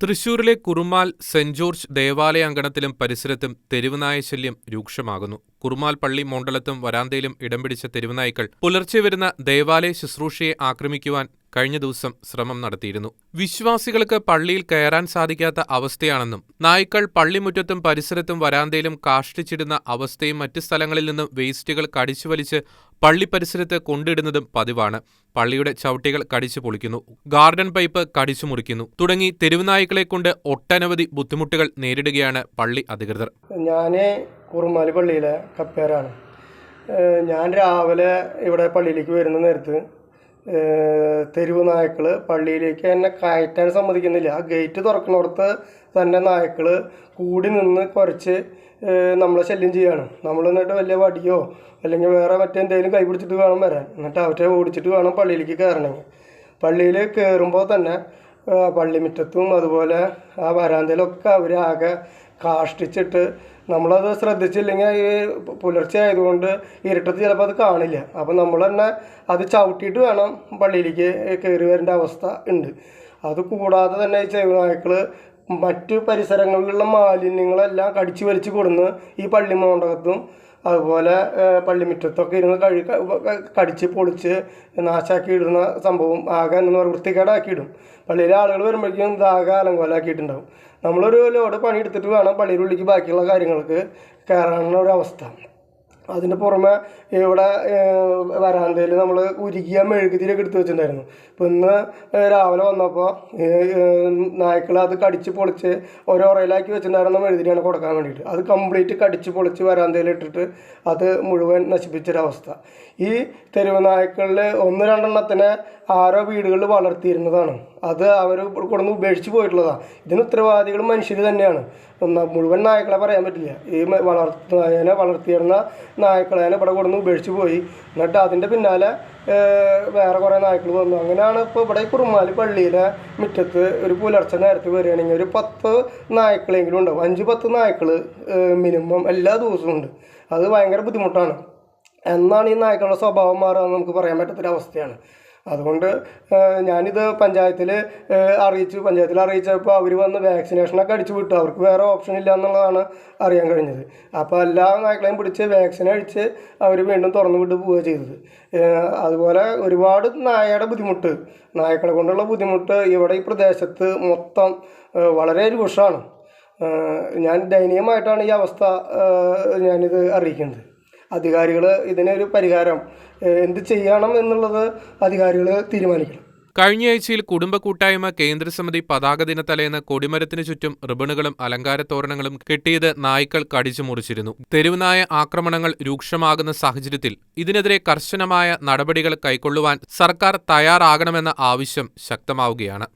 തൃശൂരിലെ Kurumal saint George ദേവാലയ അങ്കണത്തിലും പരിസരത്തും തെരുവുനായ ശല്യം രൂക്ഷമാകുന്നു. കുറുമാൽ പള്ളി മോണ്ടലത്തും വരാന്തയിലും ഇടം പിടിച്ച തെരുവുനായ്ക്കൾ പുലർച്ചെ വരുന്ന ദേവാലയ ശുശ്രൂഷയെ ആക്രമിക്കുവാൻ കഴിഞ്ഞ ദിവസം ശ്രമം നടത്തിയിരുന്നു. വിശ്വാസികൾക്ക് പള്ളിയിൽ കയറാൻ സാധിക്കാത്ത അവസ്ഥയാണെന്നും നായ്ക്കൾ പള്ളിമുറ്റത്തും പരിസരത്തും വരാന്തയിലും കാഷ്ടിച്ചിടുന്ന അവസ്ഥയും മറ്റ് സ്ഥലങ്ങളിൽ നിന്നും വേസ്റ്റുകൾ കടിച്ചു വലിച്ച് പള്ളി പരിസരത്ത് കൊണ്ടിടുന്നതും പതിവാണ്. പള്ളിയുടെ ചവിട്ടികൾ കടിച്ചു പൊളിക്കുന്നു. ഗാർഡൻ പൈപ്പ് കടിച്ചു മുറിക്കുന്നു. തുടങ്ങി തെരുവുനായ്ക്കളെ കൊണ്ട് ഒട്ടനവധി ബുദ്ധിമുട്ടുകൾ നേരിടുകയാണ് പള്ളി അധികൃതർ. ഞാൻ കുറുമാലി പള്ളിയിലെ കപ്പേരാണ്. ഞാൻ രാവിലെ ഇവിടെ പള്ളിയിലേക്ക് വരുന്ന നേരത്ത് തെരുവ് നായ്ക്കൾ പള്ളിയിലേക്ക് എന്നെ കയറ്റാൻ സമ്മതിക്കുന്നില്ല. ആ ഗേറ്റ് തുറക്കുന്നിടത്ത് തന്നെ നായ്ക്കൾ കൂടി നിന്ന് കുറച്ച് നമ്മളെ ശല്യം ചെയ്യാണ്. നമ്മൾ എന്നിട്ട് വലിയ വടിയോ അല്ലെങ്കിൽ വേറെ മറ്റെന്തെങ്കിലും കൈ പിടിച്ചിട്ട് വേണം വരാൻ. എന്നിട്ട് അവരെ ഓടിച്ചിട്ട് വേണം പള്ളിയിലേക്ക് കയറണമെങ്കിൽ പള്ളിയിൽ കയറുമ്പോൾ തന്നെ പള്ളിമുറ്റത്തും അതുപോലെ ആ വരാന്തയിലൊക്കെ അവർ ആകെ കാഷ്ടിച്ചിട്ട് നമ്മളത് ശ്രദ്ധിച്ചില്ലെങ്കിൽ ഈ പുലർച്ചെ ആയതുകൊണ്ട് ഇരുട്ടത്ത് ചിലപ്പോൾ അത് കാണില്ല. അപ്പം നമ്മൾ തന്നെ അത് ചവിട്ടിയിട്ട് വേണം പള്ളിയിലേക്ക് കയറി വരേണ്ട അവസ്ഥ ഉണ്ട്. അത് കൂടാതെ തന്നെ ചെവിനായ്ക്കൾ മറ്റു പരിസരങ്ങളിലുള്ള മാലിന്യങ്ങളെല്ലാം കടിച്ചു വലിച്ച് കൊടുന്ന് ഈ പള്ളി മോണ്ടകത്തും അതുപോലെ പള്ളിമുറ്റത്തൊക്കെ ഇരുന്ന് കഴി കടിച്ച് പൊളിച്ച് നാശാക്കി ഇടുന്ന സംഭവം ആകെ എന്ന് പറയുക വൃത്തികേടാക്കി ഇടും. പള്ളിയിലെ ആളുകൾ വരുമ്പോഴേക്കും ഇതാകെ അലങ്കോലാക്കിയിട്ടുണ്ടാവും. നമ്മളൊരു ലോഡ് പണിയെടുത്തിട്ട് വേണം പള്ളിയുടെ ബാക്കിയുള്ള കാര്യങ്ങൾക്ക് കയറാനുള്ള ഒരു അവസ്ഥ. അതിന് പുറമെ ഇവിടെ വരാന്തയിൽ നമ്മൾ ഉരുകിയ മെഴുകുതിരിയൊക്കെ എടുത്ത് വെച്ചിട്ടുണ്ടായിരുന്നു. ഇപ്പം ഇന്ന് രാവിലെ വന്നപ്പോൾ നായ്ക്കൾ അത് കടിച്ച് പൊളിച്ച് ഓരോ റയിലാക്കി വെച്ചിട്ടുണ്ടായിരുന്ന മെഴുകുതിരിയാണ് കൊടുക്കാൻ വേണ്ടിയിട്ട്. അത് കംപ്ലീറ്റ് കടിച്ച് പൊളിച്ച് വരാന്തയിൽ ഇട്ടിട്ട് അത് മുഴുവൻ നശിപ്പിച്ചൊരവസ്ഥ. ഈ തെരുവ് നായ്ക്കളിൽ ഒന്ന് രണ്ടെണ്ണത്തിനെ ആരോ വീടുകളിൽ വളർത്തിയിരുന്നതാണ്. അത് അവർ കൊടുന്ന് ഉപേക്ഷിച്ച് പോയിട്ടുള്ളതാണ് ഇതിന് ഉത്തരവാദികൾ മനുഷ്യർ തന്നെയാണ്. മുഴുവൻ നായ്ക്കളെ പറയാൻ പറ്റില്ല. ഈ വളർത്തു വളർത്തുന്നതിനെ വളർത്തിയിരുന്ന നായ്ക്കളെ ഇവിടെ കൊടുന്ന് ഉപേക്ഷിച്ച് പോയി. എന്നിട്ട് അതിന്റെ പിന്നാലെ വേറെ കുറേ നായ്ക്കൾ വന്നു. അങ്ങനെയാണ് ഇപ്പോൾ ഇവിടെ കുറുമാലി പള്ളിയിലെ മുറ്റത്ത് ഒരു പുലർച്ചെ നേരത്ത് വരികയാണെങ്കിൽ ഒരു പത്ത് നായ്ക്കളെങ്കിലും ഉണ്ടാവും. അഞ്ച് പത്ത് നായ്ക്കൾ മിനിമം എല്ലാ ദിവസവും ഉണ്ട്. അത് ഭയങ്കര ബുദ്ധിമുട്ടാണ്. എന്നാണ് ഈ നായ്ക്കളുടെ സ്വഭാവം മാറുക നമുക്ക് പറയാൻ പറ്റാത്തൊരവസ്ഥയാണ്. അതുകൊണ്ട് ഞാനിത് പഞ്ചായത്തിൽ അറിയിച്ചു. പഞ്ചായത്തിൽ അറിയിച്ചപ്പോൾ അവർ വന്ന് വാക്സിനേഷനൊക്കെ അടിച്ചു വിട്ടു. അവർക്ക് വേറെ ഓപ്ഷൻ ഇല്ല എന്നുള്ളതാണ് അറിയാൻ കഴിഞ്ഞത്. അപ്പോൾ എല്ലാ നായ്ക്കളെയും പിടിച്ച് വാക്സിൻ അടിച്ച് അവർ വീണ്ടും തുറന്നു വിട്ട് പോവുക ചെയ്തത്. അതുപോലെ ഒരുപാട് നായയുടെ ബുദ്ധിമുട്ട്. നായ്ക്കളെ കൊണ്ടുള്ള ബുദ്ധിമുട്ട് ഇവിടെ ഈ പ്രദേശത്ത് മൊത്തം വളരെ രൂക്ഷമാണ് ഞാൻ ദയനീയമായിട്ടാണ് ഈ അവസ്ഥ ഞാനിത് അറിയിക്കുന്നത്. അധികാരികൾ ഇതിനൊരു പരിഹാരം എന്ത് ചെയ്യണം എന്നുള്ളത് അധികാരികൾ തീരുമാനിക്കണം. കഴിഞ്ഞയാഴ്ചയിൽ കുടുംബ കൂട്ടായ്മ കേന്ദ്രസമിതി പതാക ദിനത്തലേന്ന് കൊടിമരത്തിനു ചുറ്റും റിബണുകളും അലങ്കാരത്തോരണങ്ങളും കെട്ടിയത് നായ്ക്കൾ കടിച്ചു മുറിച്ചിരുന്നു. തെരുവുനായ ആക്രമണങ്ങൾ രൂക്ഷമാകുന്ന സാഹചര്യത്തിൽ ഇതിനെതിരെ കർശനമായ നടപടികൾ കൈക്കൊള്ളുവാൻ സർക്കാർ തയ്യാറാകണമെന്ന ആവശ്യം ശക്തമാവുകയാണ്.